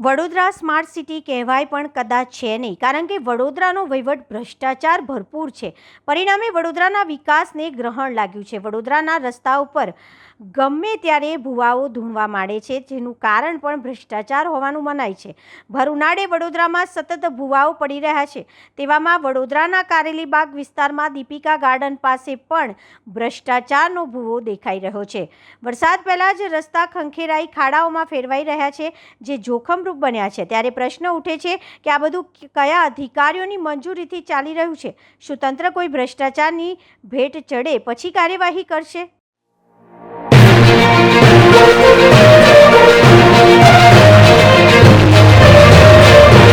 Vadodara smart city કહેવાય પણ કદાચ છે નહીં, કારણ કે વડોદરાનો વહીવટ ભ્રષ્ટાચાર ભરપૂર છે. પરિણામે વડોદરાના વિકાસને ગ્રહણ લાગ્યું છે. વડોદરાના રસ્તા ઉપર ગમે ત્યારે ભુવાઓ ધૂણવા માંડે છે, જેનું કારણ પણ ભ્રષ્ટાચાર હોવાનું મનાય છે. ભર ઉનાળે વડોદરામાં સતત ભુવાઓ પડી રહ્યા છે. તેવામાં વડોદરાના કારેલીબાગ વિસ્તારમાં દીપિકા ગાર્ડન પાસે પણ ભ્રષ્ટાચારનો ભૂવો દેખાઈ રહ્યો છે. વરસાદ પહેલાં જ રસ્તા ખંખેરાઈ ખાડાઓમાં ફેરવાઈ રહ્યા છે, જે જોખમરૂપ બન્યા છે. ત્યારે પ્રશ્ન ઉઠે છે કે આ બધું કયા અધિકારીઓની મંજૂરીથી ચાલી રહ્યું છે? શું તંત્ર કોઈ ભ્રષ્ટાચારની ભેટ ચડે? પછી કાર્યવાહી કરશે?